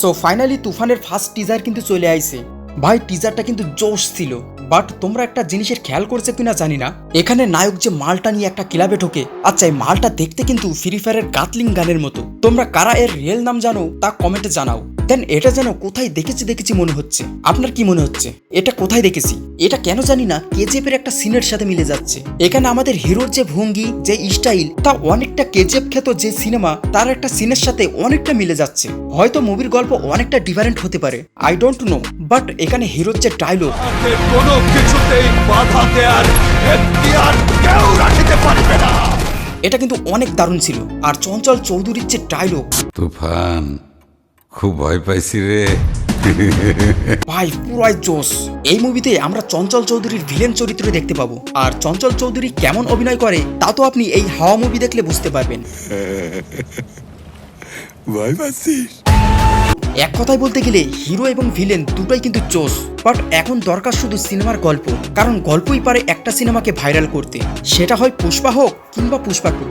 So finally তুফানের first teaser কিন্তু চলে আইছে। ভাই টিজারটা কিন্তু জোশ ছিল। বাট তোমরা একটা জিনিসের খেয়াল করছে কিনা জানি না। এখানে নায়ক যে মালটা নিয়ে একটা ক্লাবে ঢোকে আচ্ছা এই মালটা দেখতে কিন্তু ফ্রি ফায়ারের গাতলিং গানের মতো। তোমরা কারা এর রিয়েল নাম জানো তা কমেন্টে জানাও। দেন এটা যেন কোথায় দেখেছি দেখেছি মনে হচ্ছে। আপনার কি মনে হচ্ছে? এটা কোথায় দেখেছি? এটা কেন জানি না কেজিএফ এর একটা সিনের সাথে মিলে যাচ্ছে। এখানে আমাদের হিরোর যে ভঙ্গি যে স্টাইল তা অনেকটা কেজিএফ খ্যাত যে সিনেমা তার একটা সিনের সাথে অনেকটা মিলে যাচ্ছে। হয়তো মুভির গল্প অনেকটা ডিফারেন্ট হতে পারে। আই ডোন্ট নো বাট এখানে হিরোর যে ডায়লগ কোনো কিছুতেই বাধা এখতিয়ার কেউ রাখিতে পারবে না। এটা কিন্তু অনেক দারুণ ছিল। আর চঞ্চল চৌধুরীর যে ডায়লগ তুফান। খুব ভয় পাইছি রে। ভাই পুরাই জোস এই মুভিতে আমরা চঞ্চল চৌধুরীর ভিলেন চরিত্রে দেখতে পাবো। আর চঞ্চল চৌধুরী কেমন অভিনয় করে তা তো আপনি এই হাওয়া মুভি দেখলে বুঝতে পারবেন। ভয় পাচ্ছিস? এক কথায় বলতে গেলে হিরো এবং ভিলেন দুটোই কিন্তু জোস বাট এখন দরকার শুধু সিনেমার গল্প। কারণ গল্পই পারে একটা সিনেমাকে ভাইরাল করতে। সেটা হয় পুষ্পা হোক কিংবা পুষ্পা টু